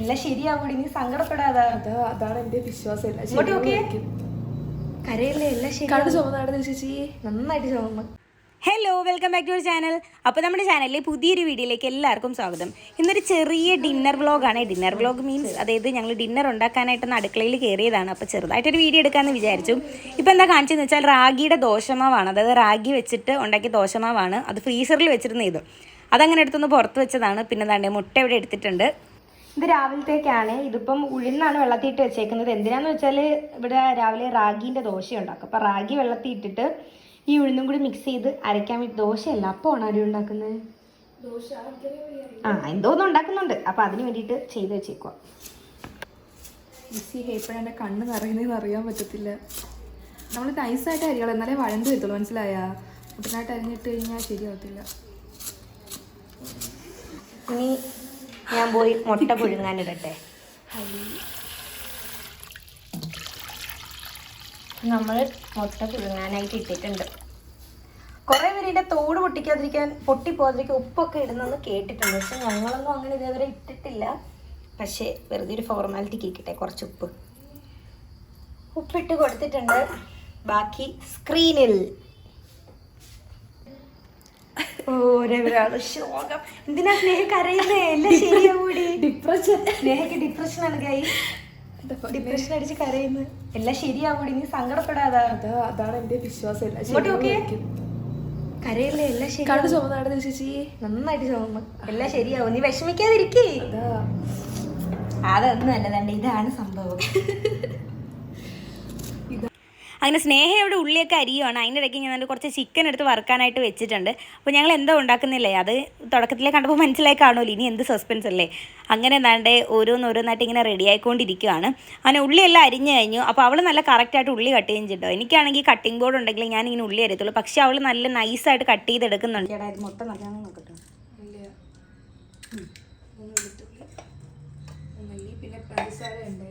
എല്ലാം ശരിയാവൂടി നീ സങ്കടപ്പെടാതെ. അതാ അതാണ് എന്റെ വിശ്വാസം. എല്ലാം. കരയല്ലേ എല്ലാം ശരി കണ്ണ് ചുമന്നാണ് ചേച്ചി. നന്നായിട്ട് ചോന്നു hello welcome back to our channel അപ്പോൾ നമ്മുടെ ചാനലിലെ പുതിയൊരു വീഡിയോയിലേക്ക് എല്ലാവർക്കും സ്വാഗതം. ഇന്നൊരു ചെറിയ ഡിന്നർ വ്ളോഗാണ് ഡിന്നർ വ്ളോഗ് മീൻസ് അതായത് ഞങ്ങൾ ഡിന്നർ ഉണ്ടാക്കാനായിട്ട് അടുക്കളയിൽ കയറിയതാണ് അപ്പോൾ ചെറുതായിട്ടൊരു വീഡിയോ എടുക്കാമെന്ന് വിചാരിച്ചു. ഇപ്പോൾ എന്താ കാണിച്ചതെന്ന് വെച്ചാൽ റാഗിയുടെ ദോശമാവാണ്. അതായത് റാഗി വെച്ചിട്ട് ഉണ്ടാക്കിയ ദോശമാവാണ്. അത് ഫ്രീസറിൽ വെച്ചിരുന്ന ഇത് അതങ്ങനെ എടുത്തൊന്ന് പുറത്ത് വെച്ചതാണ്. പിന്നെ എന്താണ്ട് മുട്ട ഇവിടെ എടുത്തിട്ടുണ്ട്. ഇത് രാവിലത്തേക്കാണ്. ഇതിപ്പം ഉഴുന്നാണ് വെള്ളത്തിയിട്ട് വെച്ചേക്കുന്നത്. എന്തിനാന്ന് വെച്ചാൽ ഇവിടെ രാവിലെ റാഗീന്റെ ദോശ ഉണ്ടാക്കും അപ്പോൾ റാഗി വെള്ളത്തിൽ ഇട്ടിട്ട് ഈ ഉഴുന്നും കൂടി മിക്സ് ചെയ്ത് അരയ്ക്കാൻ വേണ്ടി ദോശയല്ല? അപ്പമാണ് അരി ഉണ്ടാക്കുന്നത്? ആ എന്തോന്നും ഉണ്ടാക്കുന്നുണ്ട്. അപ്പം അതിന് വേണ്ടിയിട്ട് ചെയ്ത് വെച്ചേക്കുക മിക്സി എപ്പോഴും എന്റെ കണ്ണ് നിറയുന്നതെന്ന് അറിയാൻ പറ്റത്തില്ല. നമ്മൾ നൈസായിട്ട് അരികൾ എന്നാലേ വഴണ്ട് വരത്തുള്ളൂ മനസ്സിലായ? കുട്ടനായിട്ട് അരിഞ്ഞിട്ട് കഴിഞ്ഞാൽ ശരിയാവത്തില്ല. ഇനി ഞാൻ പോയി മുട്ട പുഴുങ്ങാനിടട്ടെ. നമ്മൾ മുട്ട പുഴുങ്ങാനായിട്ട് ഇട്ടിട്ടുണ്ട്. കുറേ പേര് ഇതിന്റെ തോട് പൊട്ടിക്കാതിരിക്കാൻ പൊട്ടിപ്പോകാതിരിക്കാൻ ഉപ്പൊക്കെ ഇടുന്നെന്ന് കേട്ടിട്ടുണ്ട്. പക്ഷെ ഞങ്ങളൊന്നും അങ്ങനെ ഇതേവരെ ഇട്ടിട്ടില്ല. പക്ഷേ വെറുതെ ഒരു ഫോർമാലിറ്റി കേക്കട്ടെ കുറച്ച് ഉപ്പ്. ഉപ്പിട്ട് കൊടുത്തിട്ടുണ്ട്. ബാക്കി സ്ക്രീനിൽ ഓരോരാൾ ശോകം. എന്തിനാ സ്നേഹ കരയുന്നേ? എല്ലാം ഡിപ്രഷൻ സ്നേഹക്ക് ഡിപ്രഷൻ ആണ് കൈ ഡിപ്രഷൻ അടിച്ച് കരയുന്നു. എല്ലാം ശരിയാവൂടി. നീ സങ്കടപ്പെടാതെ. അതാണ് എന്റെ വിശ്വാസം. കരയല്ലേ? എല്ലാം ശരി കണ്ണ് ചുമന്നാണ് ചേച്ചി? നന്നായിട്ട് ചോന്നു എല്ലാം ശരിയാവും. നീ വിഷമിക്കാതിരിക്കേ. അതൊന്നും അല്ലതാണ്ട് ഇതാണ് സംഭവം. അങ്ങനെ സ്നേഹ ഇവിടെ ഉള്ളിയൊക്കെ അരിയുമാണ് അതിന്റെ ഇടയ്ക്ക് ഞാൻ നല്ല കുറച്ച് ചിക്കൻ എടുത്ത് വറുക്കാനായിട്ട് വെച്ചിട്ടുണ്ട്. അപ്പോൾ ഞങ്ങൾ എന്തോ ഉണ്ടാക്കുന്നില്ലേ? അത് തുടക്കത്തിലേ കണ്ടപ്പോൾ മനസ്സിലായി കാണുമല്ലോ. ഇനി എന്ത് സസ്പെൻസ് അല്ലേ? അങ്ങനെ എന്താണ്ട് ഓരോന്നോരോന്നായിട്ട് ഇങ്ങനെ റെഡി ആയിക്കൊണ്ടിരിക്കുകയാണ് അങ്ങനെ ഉള്ളിയെല്ലാം അരിഞ്ഞു കഴിഞ്ഞു. അപ്പോൾ അവൾ നല്ല കറക്റ്റായിട്ട് ഉള്ളി കട്ട് ചെയ്യും എനിക്കാണെങ്കിൽ കട്ടിംഗ് ബോർഡ് ഉണ്ടെങ്കിൽ ഞാൻ ഇങ്ങനെ ഉള്ളി അരിയത്തുള്ളൂ പക്ഷേ അവൾ നല്ല നൈസായിട്ട് കട്ട് ചെയ്തെടുക്കുന്നുണ്ട്. മൊത്തം നല്ലതാണെന്ന് നോക്കട്ടെ. പിന്നെ പഞ്ചസാര ഉണ്ടേ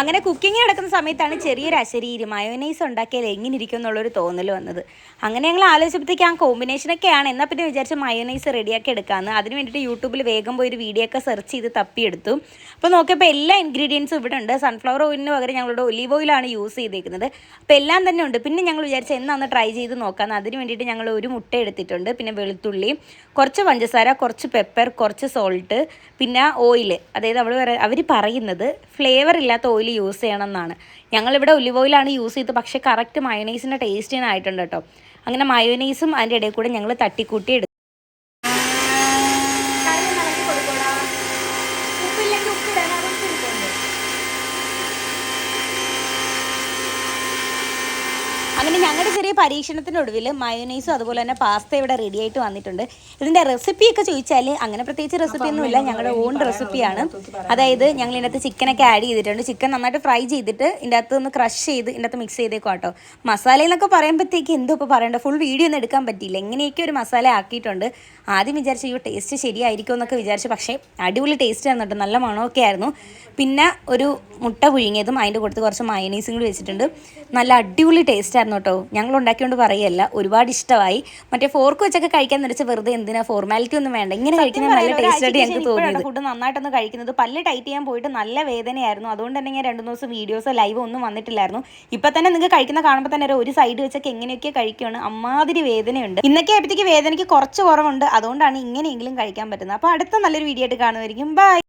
അങ്ങനെ കുക്കിംഗ് നടക്കുന്ന സമയത്താണ് ചെറിയൊരു അശരീരി മയോനൈസ് ഉണ്ടാക്കിയാൽ എങ്ങനെ ഇരിക്കും എന്നുള്ളൊരു തോന്നൽ വന്നത്. അങ്ങനെ ഞങ്ങൾ ആലോചിച്ചപ്പോഴത്തേക്ക് ആ കോമ്പിനേഷനൊക്കെയാണ് എന്നാൽ പിന്നെ വിചാരിച്ച മയോനൈസ് റെഡിയാക്കി എടുക്കാമെന്ന് അതിന് വേണ്ടിയിട്ട് യൂട്യൂബിൽ വേഗം പോയി ഒരു വീഡിയോ ഒക്കെ സെർച്ച് ചെയ്ത് തപ്പിയെടുത്തു. അപ്പോൾ നോക്കിയപ്പോൾ എല്ലാ ഇൻഗ്രീഡിയൻസും ഇവിടെ ഉണ്ട്. സൺഫ്ലവർ ഓയിലിന് പകരം ഞങ്ങളുടെ ഒലീവ് ഓയിലാണ് യൂസ് ചെയ്തേക്കുന്നത്. അപ്പോൾ എല്ലാം തന്നെ ഉണ്ട്. പിന്നെ ഞങ്ങൾ വിചാരിച്ച എന്നാന്ന് ട്രൈ ചെയ്ത് നോക്കാമെന്ന് അതിന് വേണ്ടിയിട്ട് ഞങ്ങൾ ഒരു മുട്ട എടുത്തിട്ടുണ്ട്. പിന്നെ വെളുത്തുള്ളി കുറച്ച് പഞ്ചസാര കുറച്ച് പെപ്പർ കുറച്ച് സോൾട്ട് പിന്നെ ഓയിൽ അതായത് അവൾ അവർ പറയുന്നത് ഫ്ലേവർ ഇല്ലാത്ത ഓയിൽ യൂസ് ചെയ്യണം എന്നാണ് ഞങ്ങളിവിടെ ഒലിവ് ഓയിലാണ് യൂസ് ചെയ്തത്. പക്ഷേ കറക്റ്റ് മയോനൈസിന്റെ ടേസ്റ്റ് തന്നെ ആയിട്ടുണ്ട് കേട്ടോ. അങ്ങനെ മയോനൈസും അതിന്റെ ഇടയിൽ കൂടെ ഞങ്ങൾ തട്ടിക്കൂട്ടി അങ്ങനെ ഞങ്ങളുടെ ചെറിയ പരീക്ഷണത്തിനൊടുവിൽ മയോനൈസും അതുപോലെ തന്നെ പാസ്ത ഇവിടെ റെഡി ആയിട്ട് വന്നിട്ടുണ്ട്. ഇതിന്റെ റെസിപ്പിയൊക്കെ ചോദിച്ചാൽ അങ്ങനെ പ്രത്യേകിച്ച് റെസിപ്പി ഒന്നുമില്ല ഞങ്ങളുടെ ഓൺ റെസിപ്പിയാണ് അതായത് ഞങ്ങൾ ഇതിനകത്ത് ചിക്കനൊക്കെ ആഡ് ചെയ്തിട്ടുണ്ട്. ചിക്കൻ നന്നായിട്ട് ഫ്രൈ ചെയ്തിട്ട് ഇതിന്റെ അകത്ത് ഒന്ന് ക്രഷ് ചെയ്ത് ഇതിന്റെ അകത്ത് മിക്സ് ചെയ്തേക്കും കേട്ടോ മസാല എന്നൊക്കെ പറയുമ്പോഴത്തേക്ക് എന്തോ ഇപ്പോൾ പറയണ്ട. ഫുൾ വീഡിയോ ഒന്നും എടുക്കാൻ പറ്റിയില്ല. എങ്ങനെയൊക്കെ ഒരു മസാല ആക്കിയിട്ടുണ്ട്. ആദ്യം വിചാരിച്ചു ഈ ടേസ്റ്റ് ശരിയായിരിക്കും എന്നൊക്കെ വിചാരിച്ചു. പക്ഷേ അടിപൊളി ടേസ്റ്റ് ആണ് കേട്ടോ നല്ല മണമൊക്കെ ആയിരുന്നു. പിന്നെ ഒരു മുട്ട പുഴുങ്ങിയതും അതിന്റെ കൂട്ടത്തിൽ കുറച്ച് മയനീസും കൂടി വെച്ചിട്ടുണ്ട്. നല്ല അടിപൊളി ടേസ്റ്റ് ആയിരുന്നു കേട്ടോ. ഞങ്ങൾ ഉണ്ടാക്കിയോണ്ട് പറയല്ല. ഒരുപാട് ഇഷ്ടമായി. മറ്റേ ഫോർക്ക് വെച്ചൊക്കെ കഴിക്കാൻ നിറച്ച് വെറുതെ എന്തിനാ ഫോർമാലിറ്റി ഒന്നും വേണ്ട. ഇങ്ങനെ കഴിക്കുന്നത് നല്ല ടേസ്റ്റ് ആയിട്ട് ഞങ്ങൾക്ക് തോന്നിയത്. ഫുഡ് നന്നായിട്ടൊന്ന് കഴിക്കുന്നത്. പല്ല് ടൈറ്റ് ചെയ്യാൻ പോയിട്ട് നല്ല വേദനയായിരുന്നു. അതുകൊണ്ട് തന്നെ ഞാൻ രണ്ടു ദിവസം വീഡിയോസോ ലൈവ് ഒന്നും വന്നിട്ടില്ലായിരുന്നു. ഇപ്പൊ തന്നെ നിങ്ങൾക്ക് കഴിക്കുന്ന കാണുമ്പോൾ തന്നെ ഒരു സൈഡ് വെച്ചൊക്കെ എങ്ങനെയൊക്കെ കഴിക്കുകയാണ് അമ്മാതിരി വേദനയുണ്ട്. ഇന്നൊക്കെ ആയപ്പോഴത്തേക്ക് വേദനയ്ക്ക് കുറച്ച് കുറവുണ്ട്. അതുകൊണ്ടാണ് ഇങ്ങനെയെങ്കിലും കഴിക്കാൻ പറ്റുന്നത്. അപ്പോൾ അടുത്ത നല്ലൊരു വീഡിയോ ആയിട്ട് കാണുമായിരിക്കും ബൈ